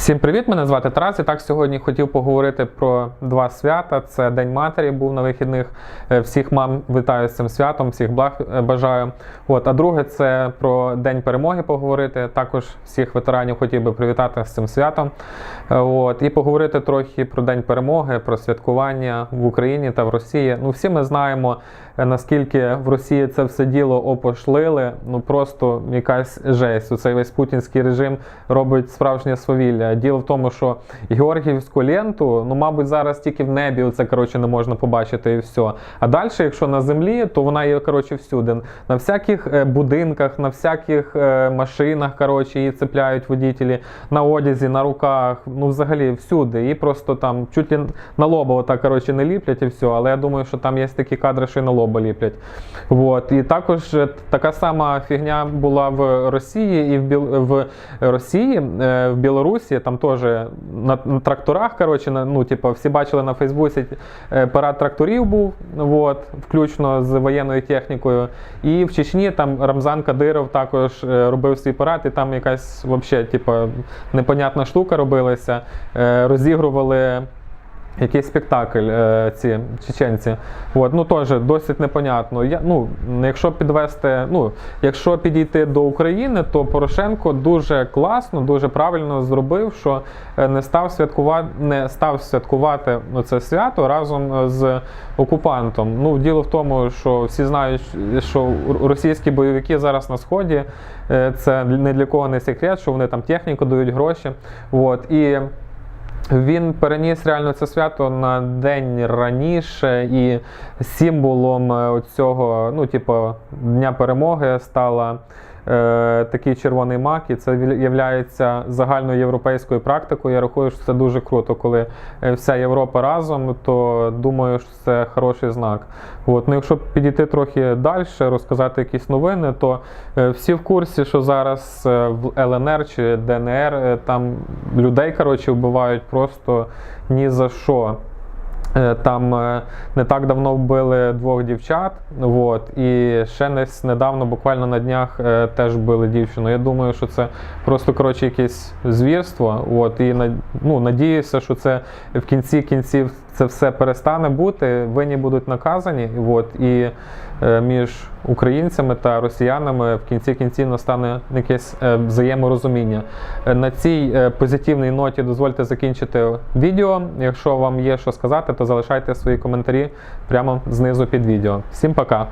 Всім привіт! Мене звати Тарас. І так сьогодні хотів поговорити про два свята. Це День матері був на вихідних. Е, Всіх мам вітаю з цим святом, всіх благ е, бажаю. От, а друге, це про День перемоги поговорити. Також всіх ветеранів хотів би привітати з цим святом. Е, От, і поговорити трохи про День перемоги, про святкування в Україні та в Росії. Ну, всі ми знаємо, наскільки в Росії це все діло опошлили. Ну просто якась жесть. Оцей весь путінський режим робить справжнє свавілля. Діло в тому, що Георгіївську ленту, ну, мабуть, зараз тільки в небі це коротше не можна побачити і все. А далі, якщо на землі, то вона є коротше всюди. На всяких е, будинках, на всяких е, машинах, коротше, її цепляють водітелі, на одязі, на руках, ну взагалі всюди. І просто там чуть ли на лоба отак, коротше, не ліплять і все. Але я думаю, що там є такі кадри, що і на лоба ліплять. Вот. І також е, така сама фігня була в Росії і в, Біл... в Росії, е, в Білорусі, там теж на, тракторах, коротше, ну, типу, всі бачили на Фейсбуці, е, парад тракторів був, вот, включно з воєнною технікою. І в Чечні там Рамзан Кадиров також робив свій парад, і там якась взагалі, типу, непонятна штука робилася. Розігрували. Якийсь спектакль е, ці чеченці. От, ну теж досить непонятно. Я, ну, якщо підвести, ну, якщо підійти до України, то Порошенко дуже класно, дуже правильно зробив, що е, не став святкувати, не став святкувати це свято разом з окупантом. Ну, діло в тому, що всі знають, що російські бойовики зараз на сході. е, Це не для кого не секрет, що вони там техніку дають гроші. От, і він переніс реально це свято на день раніше, і символом цього, ну, типу, Дня перемоги стала е, такий червоний мак, і це є загальноєвропейською практикою. Я рахую, що це дуже круто, коли е, вся Європа разом, то думаю, що це хороший знак. От, ну, якщо підійти трохи далі, розказати якісь новини, то е, всі в курсі, що зараз е, в ЛНР чи ДНР е, там людей коротше, вбивають просто ні за що. Е, Там е, не так давно вбили двох дівчат, от, і ще десь недавно, буквально на днях, е, теж вбили дівчину. Я думаю, що це просто коротше якесь звірство. От, і ну, надіюся, що це в кінці кінців це все перестане бути. Винні будуть наказані. От, і е, між українцями та росіянами в кінці кінців настане якесь е, взаєморозуміння. Е, На цій позитивній ноті дозвольте закінчити відео. Якщо вам є що сказати, то залишайте свої коментарі прямо знизу під відео. Всім пока!